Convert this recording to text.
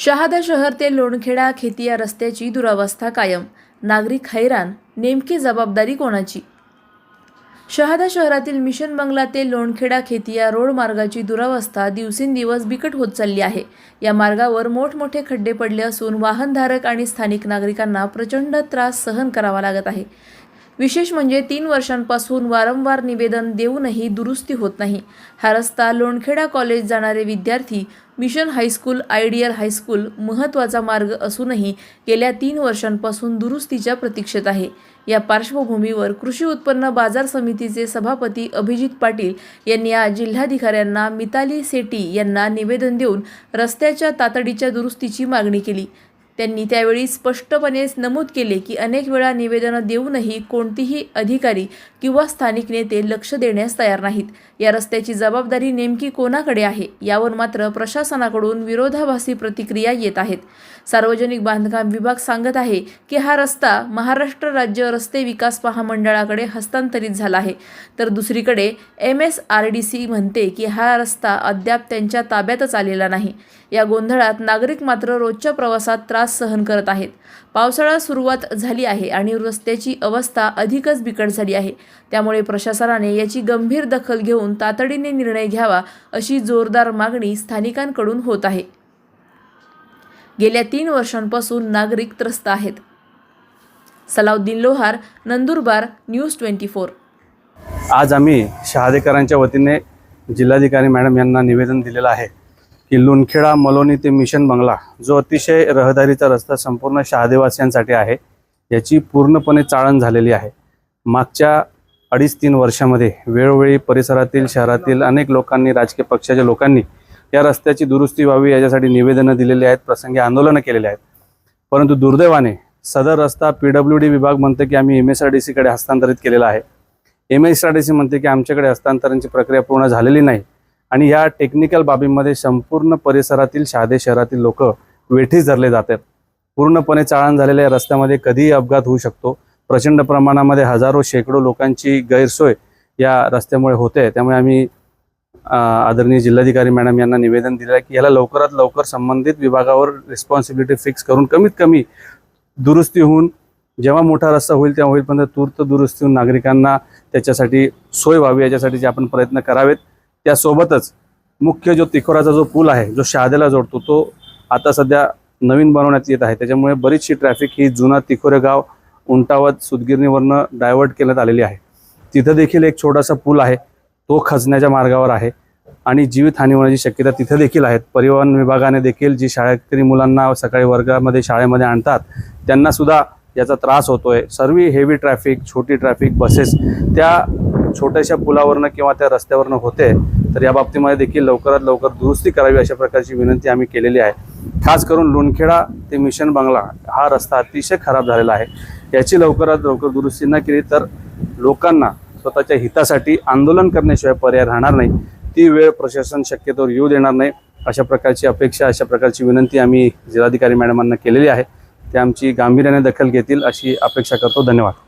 शहादा शहर ते लोणखेडा खेतिया रस्त्याची दुरावस्था कायम. नागरिक हैराण नेमकी जबाबदारी कोणाची? शहादा शहरातील मिशन बंगला ते लोणखेडा खेतिया रोड मार्गाची दुरावस्था दिवसेंदिवस बिकट होत चालली आहे. या मार्गावर मोठमोठे खड्डे पडले असून वाहनधारक आणि स्थानिक नागरिकांना प्रचंड त्रास सहन करावा लागत आहे. विशेष म्हणजे तीन वर्षांपासून वारंवार निवेदन देऊनही दुरुस्ती होत नाही. हा रस्ता लोणखेडा कॉलेज जाणारे विद्यार्थी मिशन हायस्कूल आयडियल हायस्कूल महत्त्वाचा मार्ग असूनही गेल्या तीन वर्षांपासून दुरुस्तीच्या प्रतीक्षेत आहे. या पार्श्वभूमीवर कृषी उत्पन्न बाजार समितीचे सभापती अभिजित पाटील यांनी आज जिल्हाधिकाऱ्यांना मिताली सेटी यांना निवेदन देऊन रस्त्याच्या तातडीच्या दुरुस्तीची मागणी केली. त्यांनी त्यावेळी स्पष्टपणे नमूद केले की अनेक वेळा निवेदनं देऊनही कोणतीही अधिकारी किंवा स्थानिक नेते लक्ष देण्यास तयार नाहीत. या रस्त्याची जबाबदारी नेमकी कोणाकडे आहे? यावर मात्र प्रशासनाकडून विरोधाभासी प्रतिक्रिया येत आहेत. सार्वजनिक बांधकाम विभाग सांगत आहे की हा रस्ता महाराष्ट्र राज्य रस्ते विकास महामंडळाकडे हस्तांतरित झाला आहे. तर दुसरीकडे M S R D C म्हणते की हा रस्ता अद्याप त्यांच्या ताब्यातच आलेला नाही. या गोंधळात नागरिक मात्र रोजच्या प्रवासात त्रास सहन करत आहेत. पावसाळा सुरुवात झाली आहे आणि रस्त्याची अवस्था अधिकच बिकट झाली आहे. त्यामुळे प्रशासनाने याची गंभीर दखल घेऊन तातडीने निर्णय घ्यावा अशी जोरदार मागणी स्थानिकांकडून होत आहे. गेल्या तीन वर्षांपासून नागरिक त्रस्त आहेत. Salauddin Lohar Nandurbar news twenty four. आज आम्ही शहादेकरांच्या वतीने जिल्हाधिकारी मॅडम यांना निवेदन दिलेलं आहे. की लुणखेडा मलोनी ते मिशन बंगला जो अतिशय रहदारीचा रस्ता संपूर्ण शहादेवासियांसाठी आहे याची पूर्णपणे चाळण झालेली आहे. मागच्या अडीच तीन वर्षामध्ये वेळोवेळी परिसरातील शहरातील अनेक लोकांनी राजकीय पक्षाच्या लोकांनी या रस्त्याची दुरुस्ती व्हावी याच्यासाठी निवेदनं दिलेली आहेत प्रसंगी आंदोलनं केलेली आहेत. परंतु दुर्दैवाने सदर रस्ता पी डब्ल्यू डी विभाग म्हणते की आम्ही एम एस आर डी सीकडे हस्तांतरित केलेला आहे. M S R D C म्हणते की आमच्याकडे हस्तांतरणची प्रक्रिया पूर्ण झालेली नाही. आणि या टेक्निकल बाबींमध्ये संपूर्ण परिसरातील शहादे शहरातील लोक वेठीस धरले जातात. पूर्णपणे चाळण झालेल्या रस्त्यामध्ये कधीही अपघात होऊ शकतो. प्रचंड प्रमाणामध्ये हजारो शेकडो लोकांची गैरसोय या रस्त्यामुळे होते. त्यामुळे आम्ही आदरणीय जिल्हाधिकारी मॅडम यांना निवेदन दिलं आहे की याला लवकरात लवकर संबंधित विभागावर रिस्पॉन्सिबिलिटी फिक्स करून कमीत कमी दुरुस्ती होऊन जेव्हा मोठा रस्ता होईल तेव्हा होईल पण तूर्त दुरुस्ती होऊन नागरिकांना त्याच्यासाठी सोय व्हावी याच्यासाठी जे आपण प्रयत्न करावेत. त्यासोबतच मुख्य जो तिखोराचा जो पूल आहे जो शहाद्याला जोडतो तो आता सध्या नवीन बनवण्यात येत आहे. त्याच्यामुळे बरीचशी ट्रॅफिक ही जुना तिखोरे गाव उंटावत सुदगिरणीवरनं डायव्हर्ट करण्यात आलेली आहे. तिथं देखील एक छोटासा पूल आहे. तो खचण्याच्या मार्गावर आहे आणि जीवितहानी होण्याची शक्यता तिथे देखील आहेत. परिवहन विभागाने देखील जी शाळकरी मुलांना सकाळी वर्गामध्ये शाळेमध्ये आणतात त्यांना सुद्धा याचा त्रास होतोय. सर्व हेवी ट्रॅफिक छोटी ट्रॅफिक बसेस त्या छोट्याशा पुलावरनं किंवा त्या रस्त्यावरनं होते तर या बाबतीमध्ये देखील लवकरात लवकर दुरुस्ती करावी अशा प्रकारची विनंती आम्ही केलेली आहे. खास करून लोणखेडा ते मिशन बंगला हा रस्ता अतिशय खराब झालेला आहे. याची लवकरात लवकर दुरुस्ती न केली तर लोकांना स्वतःच्या हितासाठी आंदोलन करण्याशिवाय पर्याय राहणार नाही. ती वेळ प्रशासन शक्यतोवर येऊ देणार नाही अशा प्रकारची अपेक्षा अशा प्रकारची विनंती आम्ही जिल्हाधिकारी मॅडमांना केलेली आहे. ते आमची गांभीर्याने दखल घेतील अशी अपेक्षा करतो. धन्यवाद.